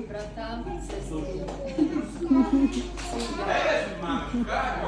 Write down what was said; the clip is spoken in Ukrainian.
братам, сестрам. Е, е,